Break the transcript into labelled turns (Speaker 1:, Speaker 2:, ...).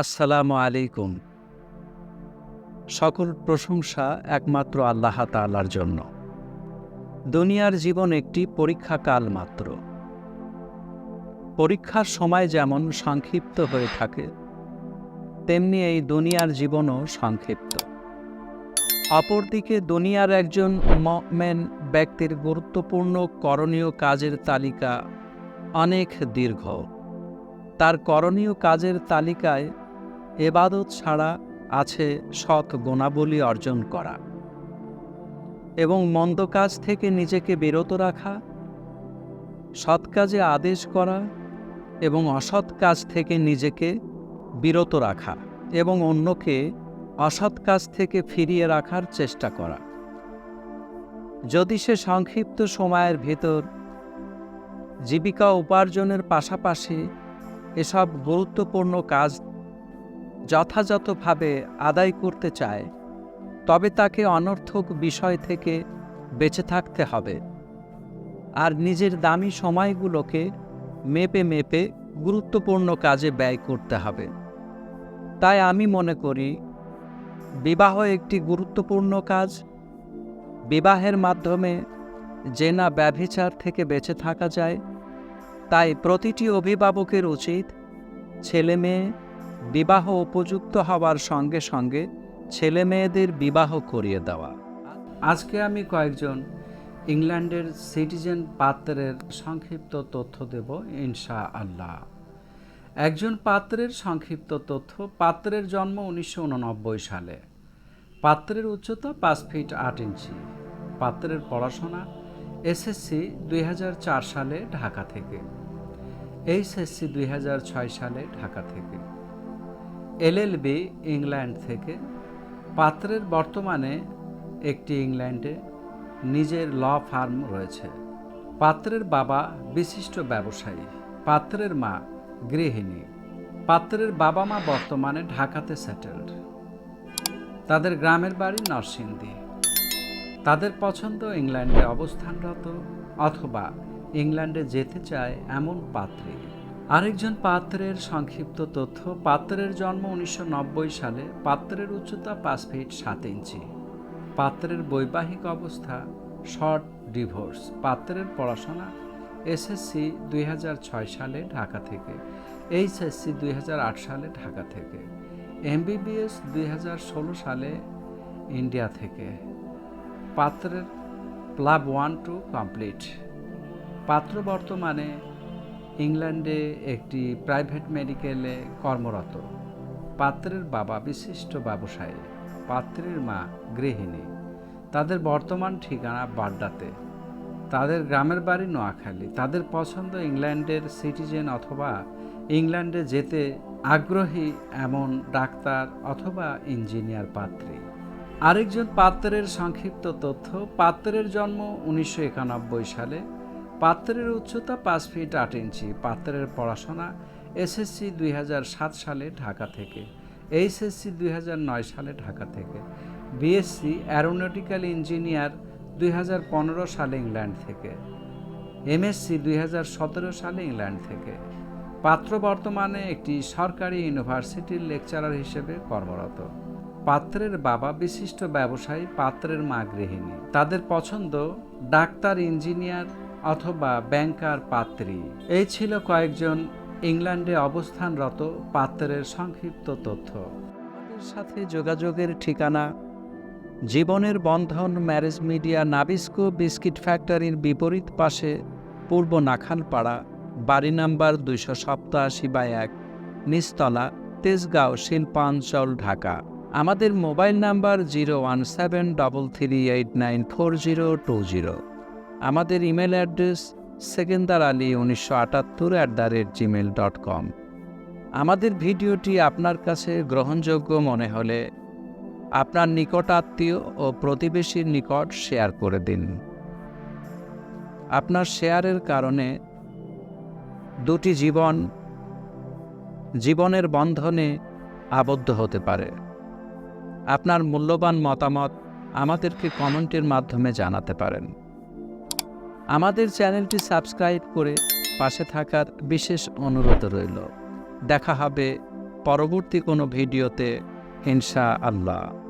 Speaker 1: আসসালামু আলাইকুম। সকল প্রশংসা একমাত্র আল্লাহ তাআলার জন্য। দুনিয়ার জীবন একটি পরীক্ষাকাল মাত্র। পরীক্ষার সময় যেমন সংক্ষিপ্ত হয়ে থাকে, তেমনি এই দুনিয়ার জীবনও সংক্ষিপ্ত। অপরদিকে দুনিয়ার একজন মেন ব্যক্তির গুরুত্বপূর্ণ করণীয় কাজের তালিকা অনেক দীর্ঘ। তার করণীয় কাজের তালিকায় এবাদত ছাড়া আছে সৎ গুণাবলী অর্জন করা। এবং মন্দ কাজ থেকে নিজেকে বিরত রাখা, সৎ কাজে আদেশ করা এবং অসৎ কাজ থেকে নিজেকে বিরত রাখা এবং অন্যকে অসৎ কাজ থেকে ফিরিয়ে রাখার চেষ্টা করা। যদি সে সংক্ষিপ্ত সময়ের ভেতর জীবিকা উপার্জনের পাশাপাশি এসব গুরুত্বপূর্ণ কাজ যথাযথভাবে আদায় করতে চায়, তবে তাকে অনর্থক বিষয় থেকে বেঁচে থাকতে হবে আর নিজের দামি সময়গুলোকে মেপে মেপে গুরুত্বপূর্ণ কাজে ব্যয় করতে হবে। তাই আমি মনে করি, বিবাহ একটি গুরুত্বপূর্ণ কাজ। বিবাহের মাধ্যমে যে না ব্যভিচার থেকে বেঁচে থাকা যায়, তাই প্রতিটি অভিভাবকের উচিত ছেলে মেয়ে বিবাহ উপযুক্ত হওয়ার সঙ্গে সঙ্গে ছেলে মেয়েদের বিবাহ করিয়ে দেওয়া। আজকে আমি কয়েকজন ইংল্যান্ডের সিটিজেন পাত্রের সংক্ষিপ্ত তথ্য দেব ইনশা আল্লাহ একজন পাত্রের সংক্ষিপ্ত তথ্য, পাত্রের জন্ম উনিশশো উননব্বই সালে। পাত্রের উচ্চতা পাঁচ ফিট আট ইঞ্চি। পাত্রের পড়াশোনা এসএসসি দুই হাজার চার সালে ঢাকা থেকে। এইচএসসি দুই হাজার ছয় সালে ঢাকা থেকে। এলএলবি ইংল্যান্ড থেকে পাত্রের বর্তমানে একটি ইংল্যান্ডে নিজের ল ফার্ম রয়েছে। পাত্রের বাবা বিশিষ্ট ব্যবসায়ী, পাত্রের মা গৃহিণী, পাত্রের বাবা মা বর্তমানে ঢাকাতে সেটেলড। তাদের গ্রামের বাড়ি নরসিংদী। তাদের পছন্দ ইংল্যান্ডে অবস্থানরত অথবা ইংল্যান্ডে যেতে চায় এমন পাত্রী। আরেকজন পাত্রের সংক্ষিপ্ত তথ্য, পাত্রের জন্ম উনিশশো নব্বই সালে। পাত্রের উচ্চতা পাঁচ ফিট সাত ইঞ্চি। পাত্রের বৈবাহিক অবস্থা, শর্ট ডিভোর্স। পাত্রের পড়াশোনা, এসএসসি দুই হাজার ছয় সালে ঢাকা থেকে। এইচএসসি দুই হাজার আট সালে ঢাকা থেকে। এমবিবিএস দুই হাজার ষোলো সালে ইন্ডিয়া থেকে। পাত্রের প্লাব ওয়ান টু কমপ্লিট। পাত্র বর্তমানে ইংল্যান্ডে একটি প্রাইভেট মেডিকেলে কর্মরত। পাত্রের বাবা বিশিষ্ট ব্যবসায়ী, পাত্রের মা গৃহিণী। তাদের বর্তমান ঠিকানা বাড্ডাতে। তাদের গ্রামের বাড়ি নোয়াখালী। তাদের পছন্দ ইংল্যান্ডের সিটিজেন অথবা ইংল্যান্ডে যেতে আগ্রহী এমন ডাক্তার অথবা ইঞ্জিনিয়ার পাত্রী। আরেকজন পাত্রের সংক্ষিপ্ত তথ্য, পাত্রের জন্ম উনিশশো একানব্বই সালে পাত্রের উচ্চতা পাঁচ ফিট আট ইঞ্চি। পাত্রের পড়াশোনা এসএসসি দুই হাজার সাত সালে ঢাকা থেকে, এইচএসসি দুই হাজার নয় সালে ঢাকা থেকে, বিএসসি অ্যারোনটিক্যাল ইঞ্জিনিয়ার দুই হাজার পনেরো সালে ইংল্যান্ড থেকে, এমএসসি দুই হাজার সতেরো সালে ইংল্যান্ড থেকে। পাত্র বর্তমানে একটি সরকারি ইউনিভার্সিটির লেকচারার হিসেবে কর্মরত। পাত্রের বাবা বিশিষ্ট ব্যবসায়ী, পাত্রের মা গৃহিণী। তাদের পছন্দ ডাক্তার, ইঞ্জিনিয়ার অথবা ব্যাংকার পাত্রী। এই ছিল কয়েকজন ইংল্যান্ডে অবস্থানরত পাত্রের সংক্ষিপ্ত তথ্য। আমাদের সাথে যোগাযোগের ঠিকানা জীবনের বন্ধন ম্যারেজ মিডিয়া নাবিস্কো বিস্কিট ফ্যাক্টরির বিপরীত পাশে পূর্ব নাখালপাড়া বাড়ি নাম্বার দুইশো সপ্তাশি বাই এক, নিচতলা, তেজগাঁও, শিল্পাঞ্চল, ঢাকা। আমাদের mobile number zero one seven double three eight nine four zero two zero. আমাদের ইমেল অ্যাড্রেস সেকেন্দার আলী উনিশশো আটাত্তর at the rate gmail dot com আমাদের ভিডিওটি আপনার কাছে গ্রহণযোগ্য মনে হলে আপনার নিকট আত্মীয় ও প্রতিবেশীর নিকট শেয়ার করে দিন। আপনার শেয়ারের কারণে দুটি জীবন, জীবনের বন্ধনে আবদ্ধ হতে পারে। আপনার মূল্যবান মতামত আমাদেরকে কমেন্টের মাধ্যমে জানাতে পারেন। আমাদের চ্যানেলটি সাবস্ক্রাইব করে পাশে থাকার বিশেষ অনুরোধ রইল। দেখা হবে পরবর্তী কোনো ভিডিওতে। ইনশা আল্লাহ